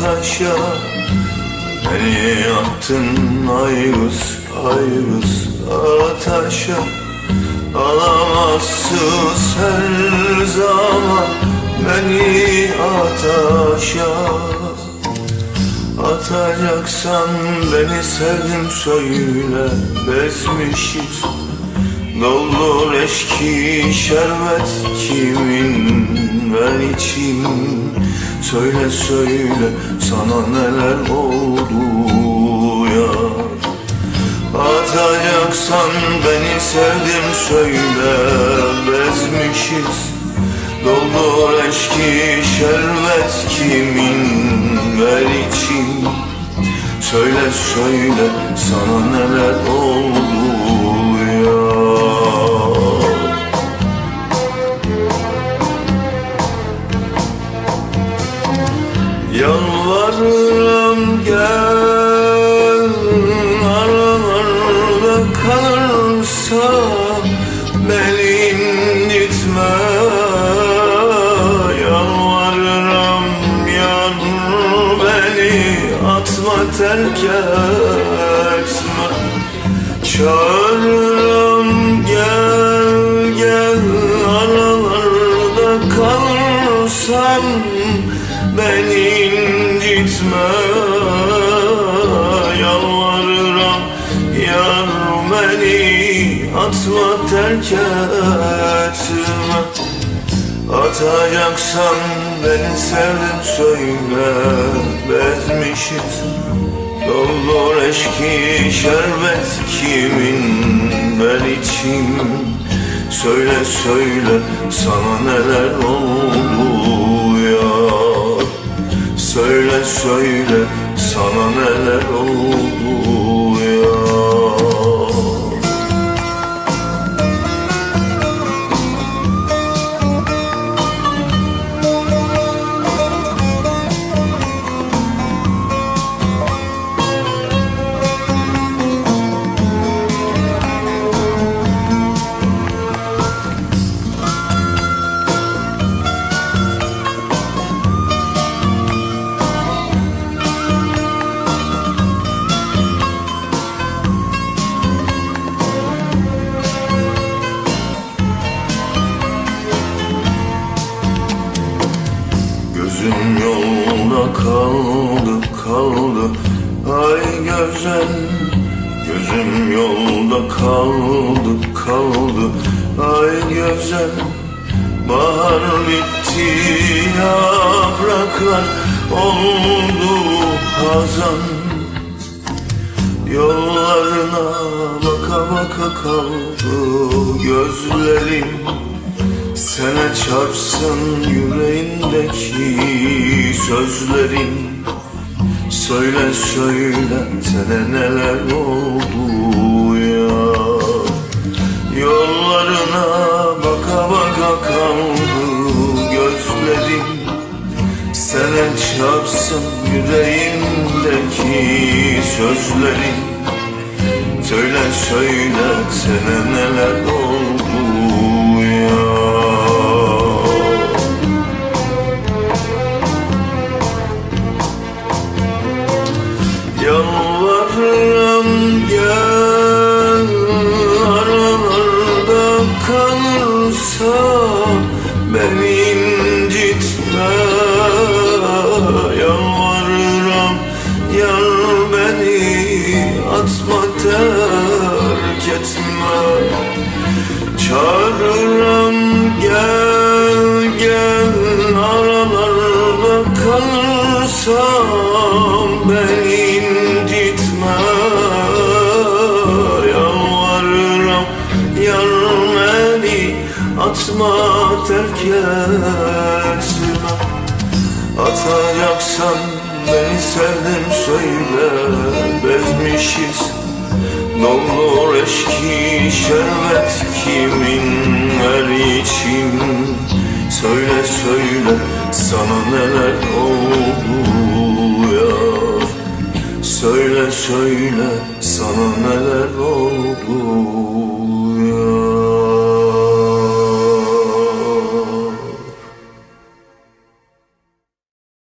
taşa Beni attın ayrız ayrız ataşa Alamazsız her zaman beni ataşa Atacaksan beni sevdim söyle bezmişiz Doldur eşki şerbet kimin ver içim. Söyle söyle sana neler oldu ya Atacaksan beni sevdim söyle. Bezmişiz. Doldur eşki şerbet kimin? Ver içim. Söyle söyle sana neler oldu beni Atma terk etme. Çağırırım gel gel Aralarda kalırsam Beni incitme. Yalvarırım yar beni Atma terk etme Atacaksan beni sevdim söyle Bezmişiz. Doldur eşki şerbet kimin ver içim Söyle söyle sana neler oldu ya? Söyle söyle sana neler oldu Gözüm yolda kaldı kaldı. Ay güzel Gözüm yolda kaldı kaldı. Ay güzel Bahar bitti yapraklar oldu hazan. Yollarına baka baka kaldı gözlerim Sene çarpsın yüreğindeki sözlerin Söyle söyle sana neler oldu ya? Yollarına baka baka kaldı gözlerim. Sene çarpsın yüreğimdeki sözlerin Söyle söyle sana neler oldu beni incitme. Yalvarırım yar beni atma terk etme. Çağırırım gel gel aralarda kalırsam beni incitme. Yalvarırım yar beni atma terk etme Atacaksan beni sevdim söyle. Bezmişiz Doldur eşki şerbet kimin ver içim Söyle söyle sana neler oldu ya? Söyle söyle sana neler oldu ya